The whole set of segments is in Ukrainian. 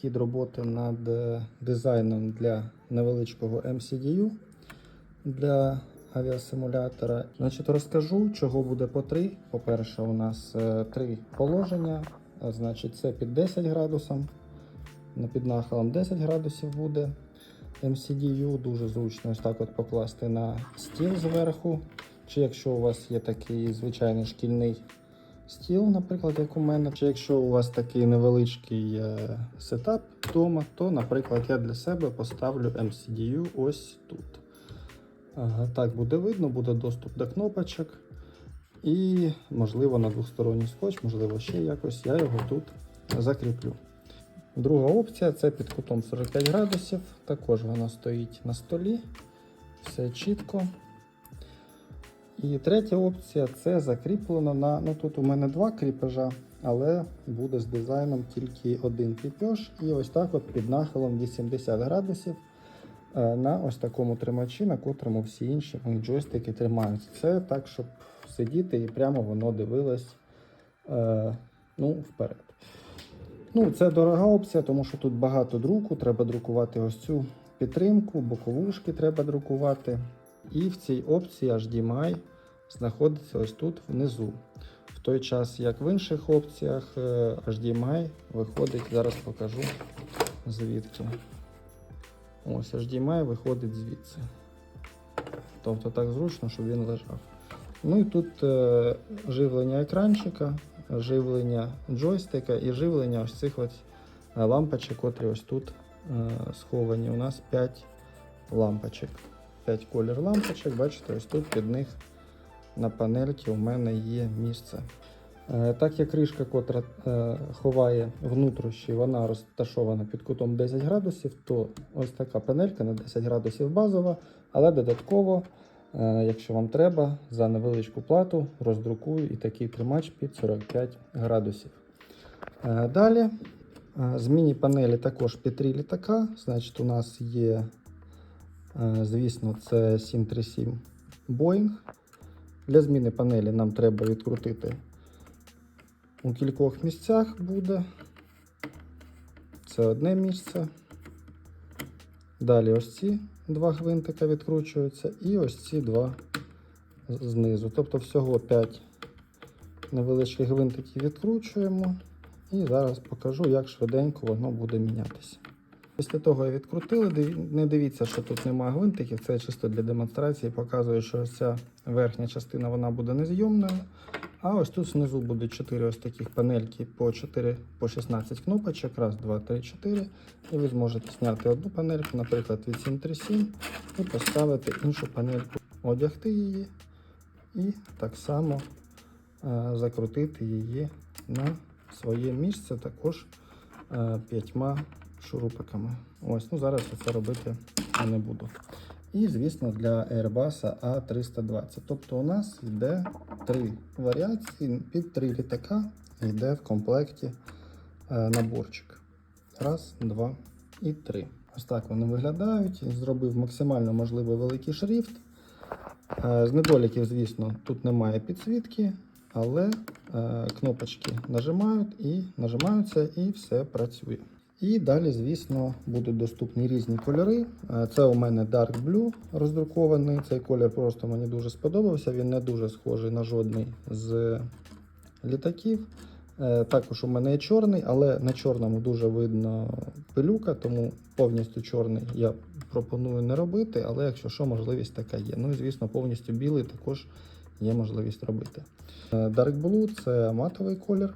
хід роботи над е, дизайном для невеличкого MCDU для авіасимулятора. Значить, розкажу, чого буде по три. По-перше, у нас е, три положення. Значить, це під 10 градусом. Під нахилом 10 градусів буде. MCDU дуже зручно ось так от покласти на стіл зверху. Чи якщо у вас є такий звичайний шкільний стіл, наприклад, як у мене, чи якщо у вас такий невеличкий е, сетап вдома, то, наприклад, я для себе поставлю MCDU ось тут. Так буде видно, буде доступ до кнопочок. І, можливо, на двосторонній скотч, можливо, ще якось я його тут закріплю. Друга опція це під кутом 45 градусів. Також вона стоїть на столі. Все чітко. І третя опція це закріплено на. Ну тут у мене два кріпежа, але буде з дизайном тільки один кріпеж. І ось так от під нахилом 80 градусів е, на ось такому тримачі, на котрому всі інші мої джойстики тримаються. Це так, щоб сидіти і прямо воно дивилось е, ну, вперед. Ну, це дорога опція, тому що тут багато друку. Треба друкувати ось цю підтримку, боковушки треба друкувати. І в цій опції HDMI знаходиться ось тут внизу. В той час, як в інших опціях, е, HDMI виходить, зараз покажу звідки. Ось HDMI виходить звідси. Тобто так зручно, щоб він лежав. Ну і тут е, живлення екранчика, живлення джойстика і живлення ось цих ось е, лампочок, котрі ось тут е, сховані. У нас 5 лампочок. 5 колір лампочок. Бачите, ось тут під них на панельці у мене є місце. Е, Так як кришка, котра е, ховає внутрішні, вона розташована під кутом 10 градусів, то ось така панелька на 10 градусів базова, але додатково, е, якщо вам треба, за невеличку плату роздрукую і такий тримач під 45 градусів. Далі з міні-панелі також під 3 літака. Значить, у нас є, звісно, це 737 Boeing. Для зміни панелі нам треба відкрутити у кількох місцях буде. Це одне місце. Далі ось ці два гвинтика відкручуються, і ось ці два знизу. Тобто всього 5 невеличких гвинтиків відкручуємо. І зараз покажу, як швиденько воно буде мінятися. Після того я відкрутили, не дивіться, що тут немає гвинтиків, це чисто для демонстрації. Показую, що ця верхня частина вона буде незйомною. А ось тут знизу буде 4 ось таких панельки по 4 по 16 кнопочок. Раз, два, три, 4. І ви зможете зняти одну панельку, наприклад, від 737, і поставити іншу панельку, одягти її і так само е, закрутити її на своє місце також е, п'ятьма шурупиками. Ось, ну зараз я це робити не буду. І, звісно, для Airbus A320. Тобто у нас йде три варіації, під три літака йде в комплекті е, наборчик. Раз, два і три. Ось так вони виглядають. Зробив максимально можливо великий шрифт. Е, З недоліків, звісно, тут немає підсвітки, але е, кнопочки нажимають і нажимаються, і все працює. І далі, звісно, будуть доступні різні кольори. Е, Це у мене Dark Blue роздрукований. Цей колір просто мені дуже сподобався. Він не дуже схожий на жодний з літаків. Е, Також у мене є чорний, але на чорному дуже видно пилюка, тому повністю чорний я пропоную не робити, але якщо що, можливість така є. Ну і звісно, повністю білий також є можливість робити. Е, Dark Blue це матовий колір.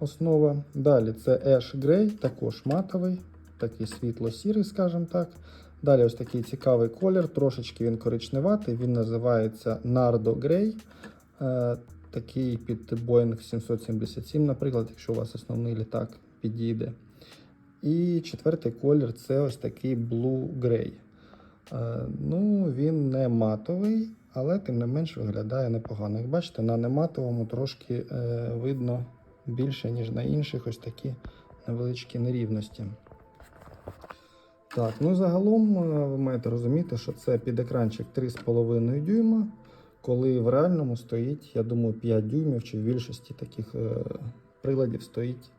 Основа. Далі це Ash Grey, також матовий, такий світло-сірий, скажімо так. Далі ось такий цікавий колір, трошечки він коричневатий, він називається Nardo Grey. Е, такий під Boeing 777, наприклад, якщо у вас основний літак підійде. І четвертий колір це ось такий Blue Grey. Е, ну, він не матовий, але тим не менш виглядає непогано. Як бачите, на нематовому трошки е, видно більше, ніж на інших, ось такі невеличкі нерівності. Так, ну загалом е, ви маєте розуміти, що це під екранчик 3,5 дюйма, коли в реальному стоїть, я думаю, 5 дюймів чи в більшості таких е, приладів стоїть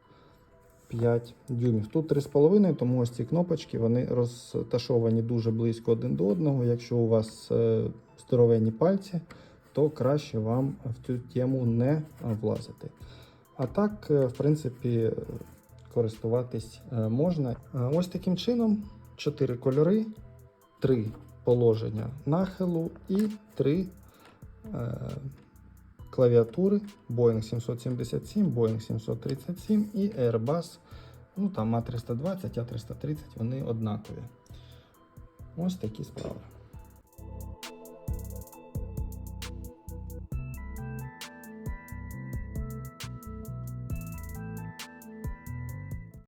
5 дюймів. Тут 3,5, тому ось ці кнопочки вони розташовані дуже близько один до одного. Якщо у вас е, здоровенні пальці, то краще вам в цю тему не влазити. А так, е, в принципі, користуватись е, можна. Е, Ось таким чином 4 кольори, 3 положення нахилу і 3 е, клавіатури Boeing 777, Boeing 737 і Airbus. Ну там А320, А330, вони однакові. Ось такі справи.